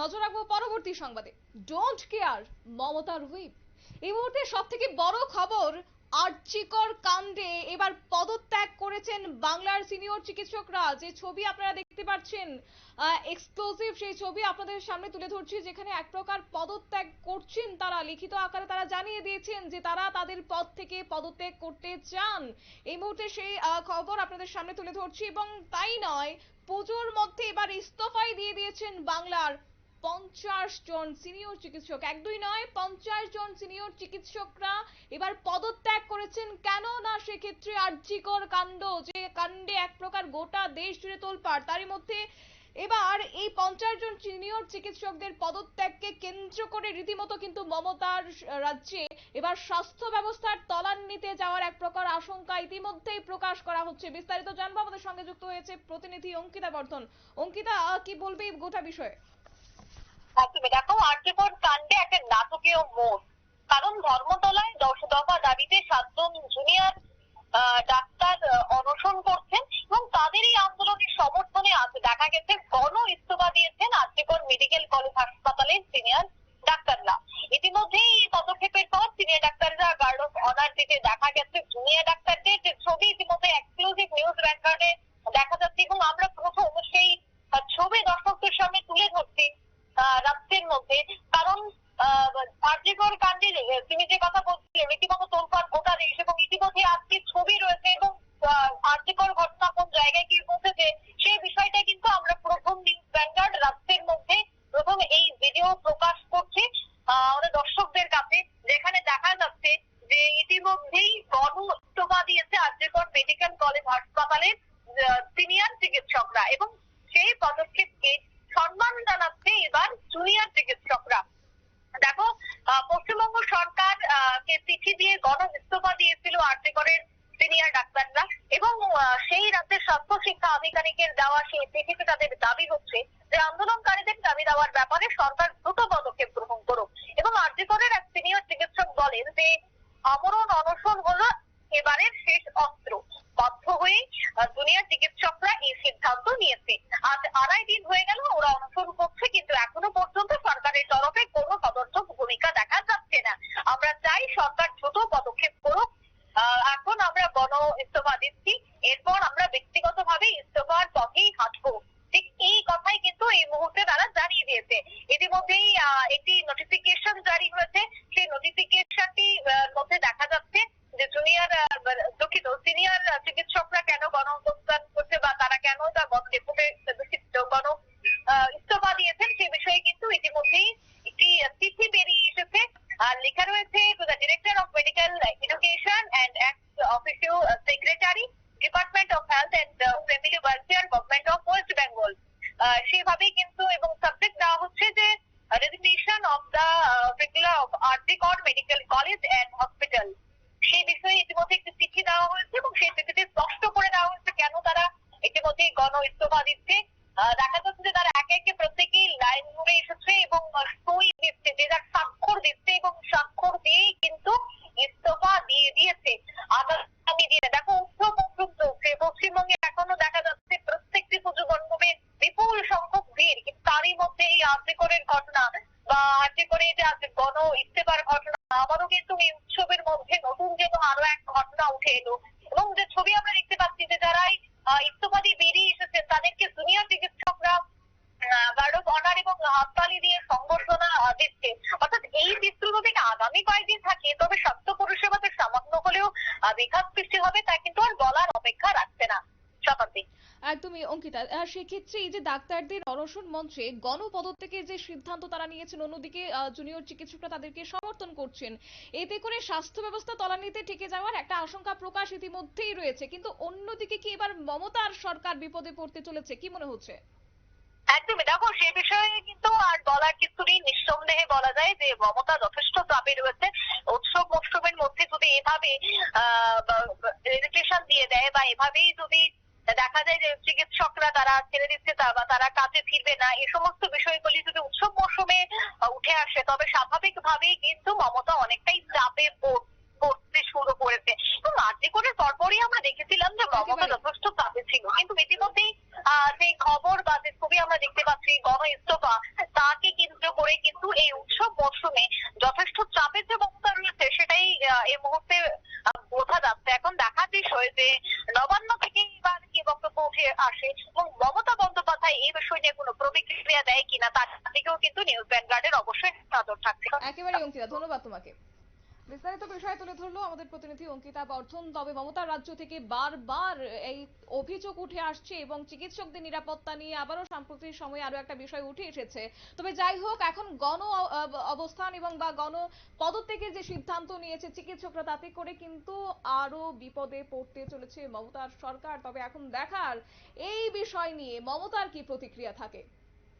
নজর রাখব পরবর্তী সংবাদে। ডোন্ট কেয়ার মমতার হুইপ এই মুহূর্তে সব থেকে বড় খবর, আর্চিকর কাণ্ডে এবার পদত্যাগ করেছেন বাংলার সিনিয়র চিকিৎসকরা। যে ছবি আপনারা দেখতে পাচ্ছেন এক্সক্লুসিভ সেই ছবি আপনাদের সামনে তুলে ধরছি, যেখানে এক প্রকার পদত্যাগ করছেন তারা। লিখিত আকারে তারা জানিয়ে দিয়েছেন যে তারা তাদের পদ থেকে পদত্যাগ করতে চান। এই মুহূর্তে সেই খবর আপনাদের সামনে তুলে ধরছি এবং তাই নয়, পুজোর মধ্যে এবার ইস্তফাই দিয়ে দিয়েছেন বাংলার পঞ্চাশ জন সিনিয়র চিকিৎসক। এক দুই নয়, পঞ্চাশ জন সিনিয়র চিকিৎসকরা এবার পদত্যাগ করেছেন। কেন না সেক্ষেত্রে আর্যিকর কাণ্ড, যে কাণ্ডে এক প্রকার গোটা দেশ জুড়ে তোলপাড়, তারই মধ্যে এবার এই পঞ্চাশ জন সিনিয়র চিকিৎসকদের পদত্যাগকে কেন্দ্র করে রীতিমতো কিন্তু মমতার রাজ্যে এবার স্বাস্থ্য ব্যবস্থার তলান্নিতে যাওয়ার এক প্রকার আশঙ্কা ইতিমধ্যেই প্রকাশ করা হচ্ছে। বিস্তারিত জানব। আমাদের সঙ্গে যুক্ত হয়েছে প্রতিনিধি অঙ্কিতা বর্ধন। অঙ্কিতা কি বলবে গোটা বিষয়ে? তুমি দেখো, আর্যকর কাণ্ডে একটা নাটকীয় মোড়। কারণ ধর্মতলায় দশ দফা দাবিতে সাতজন জুনিয়র ডাক্তার অনশন করছেন এবং তাদের এই আন্দোলনের সমর্থনে আজ দেখা গেছে গণ ইস্তফা দিয়েছেন আর্যকর মেডিকেল কলেজ হাসপাতালের সিনিয়র ডাক্তাররা। ইতিমধ্যেই এই পদক্ষেপের পর সিনিয়র ডাক্তাররা গার্ড অফ অনার দিতে দেখা গেছে। জুনিয়র ডাক্তারদের যে ছবি, ইতিমধ্যে এক্সক্লুসিভ নিউজ ব্যাংকারে দেখা যাচ্ছে এবং আমরা প্রথম সেই আহ, ছবি দর্শকদের সামনে তুলে ধরছি আহ, মধ্যে। কারণ আর্যকর কাণ্ডে তুমি যে কথা বলছিলে তোলপাড় দেশ এবং ইতিমধ্যে আজকে ছবি রয়েছে এবং আর্যকর ঘটনা কোন জায়গায় সেই বিষয়টা কিন্তু আমরা প্রথম রাত্রের মধ্যে প্রথম এই ভিডিও প্রকাশ করছি আমাদের দর্শকদের কাছে যেখানে দেখা যাচ্ছে যে ইতিমধ্যেই গণ দিয়েছে আর্যকর মেডিকেল কলেজ হাসপাতালের সিনিয়র চিকিৎসকরা এবং সেই পদক্ষেপকে সম্মান জানাচ্ছে এবার জুনিয়র চিকিৎসকরা দেখো আহ, পশ্চিমবঙ্গ সরকার আহ, কে চিঠি দিয়ে গণ ইস্তফা দিয়েছিল আর্যকরের সিনিয়র ডাক্তাররা এবং আহ, সেই রাজ্যের স্বাস্থ্য, শিক্ষা, আধিকারিকের দেওয়া সেই চিঠিতে তাদের দাবি হচ্ছে যে আন্দোলনকারীদের দাবি দেওয়ার ব্যাপারে সরকার দ্রুত পদক্ষেপ গ্রহণ করুক এবং আর্যকরের এক সিনিয়র চিকিৎসক বলেন যে আমরণ অনশন হলো এবারের শেষ অস্ত্র। বাধ্য হয়ে জুনিয়র চিকিৎসকরা এই সিদ্ধান্ত নিয়েছে। আজ আড়াই দিন হয়ে গেল ওরা অনশন করছে, কিন্তু এখনও পর্যন্ত সরকারের তরফে কোনো সদর্থক ভূমিকা দেখা যাচ্ছে না আমরা চাই সরকার দ্রুত পদক্ষেপ করুক আহ, এখন আমরা গণ ইস্তফা দিচ্ছি এরপর আমরা ব্যক্তিগতভাবে ইস্তফার পথেই হাঁটবো ঠিক এই কথাই কিন্তু এই মুহূর্তে তারা জানিয়ে দিয়েছে ইতিমধ্যেই আহ, একটি নোটিফিকেশন জারি হয়েছে। সেই নোটিফিকেশনটি মধ্যে দেখা যাচ্ছে যে জুনিয়র দুঃখিত সিনিয়র চিকিৎসকরা কেন গণ অবস্থান করছে বা তারা কেন তা ডেপুটে গণ ইস্তফা দিয়েছেন সে বিষয়ে কিন্তু ইতিমধ্যেই একটি চিঠি বেরিয়ে এসেছে। আর লেখা রয়েছে to the director of medical education and official secretary department of health and family welfare government of West Bengal সেভাবেই কিন্তু এবং সাবজেক্ট দেওয়া হচ্ছে যে resignation of the faculty of আর্টিকর medical college and hospital সেই বিষয়ে ইতিমধ্যে একটি চিঠি দেওয়া হয়েছে এবং সেই চিঠিতে স্পষ্ট করে দেওয়া হয়েছে কেন তারা ইতিমধ্যে গণ ইস্তফা দিচ্ছে। দেখা যাচ্ছে যে তারা একে একে প্রত্যেকেই লাইন ধরে এসেছে এবং সই দিচ্ছে, যে যার স্বাক্ষর দিচ্ছে এবং স্বাক্ষর দিয়েই কিন্তু ইস্তফা দিয়ে দিয়েছে। আগামী দিনে দেখো পশ্চিমবঙ্গে এখনও দেখা যাচ্ছে প্রত্যেকটি পুজো মণ্ডপে বিপুল সংখ্যক ভিড়, কিন্তু তারই মধ্যে এই আর্যকরের ঘটনা বা আর্যকরে যে গণ ইস্তেফার ঘটনা আবারও কিন্তু এই উৎসবের মধ্যে নতুন যেন আরও এক ঘটনা উঠে এলো। এবং যে ছবি আমরা দেখতে পাচ্ছি যে যারাই ইস্তফা বেরিয়ে এসেছেন তাদেরকে জুনিয়র চিকিৎসকরা গার্ড অফ অনার এবং হাততালি দিয়ে সংবর্ধনা দিচ্ছে। অর্থাৎ এই চিত্র যদি আগামী কয়েকদিন থাকে, তবে স্বাস্থ্য পরিষেবাতে সামান্য হলেও বিঘাত সৃষ্টি হবে, তা কিন্তু আর বলার অপেক্ষা রাখছে না। শতাব্দী। একদমই, অঙ্কিতা। সেক্ষেত্রে এই যে ডাক্তারদের অনশন মঞ্চে গণপদত্যাগের যে সিদ্ধান্ত তারা নিয়েছেন, অন্যদিকে জুনিয়র চিকিৎসকরা তাদেরকে সমর্থন করছেন। এতে করে স্বাস্থ্য ব্যবস্থা তলানিতে ঠেকে যাওয়ার একটা আশঙ্কা প্রকাশ ইতিমধ্যেই রয়েছে। কিন্তু অন্যদিকে কি এবার মমতার সরকার বিপদে পড়তে চলেছে? কি মনে হচ্ছে? একদমই। দেখো, সে বিষয়ে কিন্তু আর বলার কিছু নেই। নিঃসন্দেহে বলা যায় যে মমতা যথেষ্ট চাপে রয়েছে। উৎসব মৌসুমের মধ্যে যদি এভাবে দিয়ে দেয় বা এভাবেই যদি দেখা যায় যে চিকিৎসকরা তারা ছেড়ে দিচ্ছে তা বা তারা কাজে ফিরবে না। এই সমস্ত বিষয়গুলি যদি উৎসব মৌসুমে উঠে আসে তবে স্বাভাবিকভাবেই কিন্তু মমতা অনেকটাই চাপে পড়- পড়তে শুরু করেছে। এবং আর্যকরের পরপরই আমরা দেখেছিলাম যে মমতা যথেষ্ট চাপে ছিল। কিন্তু ইতিমধ্যেই আহ, সেই খবর বা যে ছবি আমরা দেখতে পাচ্ছি যে গণ ইস্তফা তাকে কেন্দ্র করে কিন্তু এই উৎসব মরশুমে যথেষ্ট চাপের যে মমতা রয়েছে সেটাই এই মুহূর্তে আহ, বোঝা যাচ্ছে এখন দেখার বিষয় যে নবান্ন থেকে এবার কি বক্তব্য উঠে আসে এবং মমতা বন্দ্যোপাধ্যায় এই বিষয় নিয়ে কোনো প্রতিক্রিয়া দেয় কিনা তার দিকেও কিন্তু নিউজ ভ্যানগার্ডের অবশ্যই নজর থাকছে। একেবারে অঙ্কিতা, ধন্যবাদ তোমাকে। বিস্তারিত বিষয় তুলে ধরলো আমাদের প্রতিনিধি অঙ্কিতা বর্ধন। তবে মমতার রাজ্য থেকে বারবার এই অভিযোগ উঠে আসছে এবং চিকিৎসকদের নিরাপত্তা নিয়ে আবারও সাম্প্রতিক সময়ে আরও একটা বিষয় উঠে এসেছে। তবে যাই হোক, এখন গণ অবস্থান এবং বা গণ পদত্যাগের যে সিদ্ধান্ত নিয়েছে চিকিৎসকরা তাতে করে কিন্তু আরও বিপদে পড়তে চলেছে মমতার সরকার। তবে এখন দেখার এই বিষয় নিয়ে মমতার কি প্রতিক্রিয়া থাকে?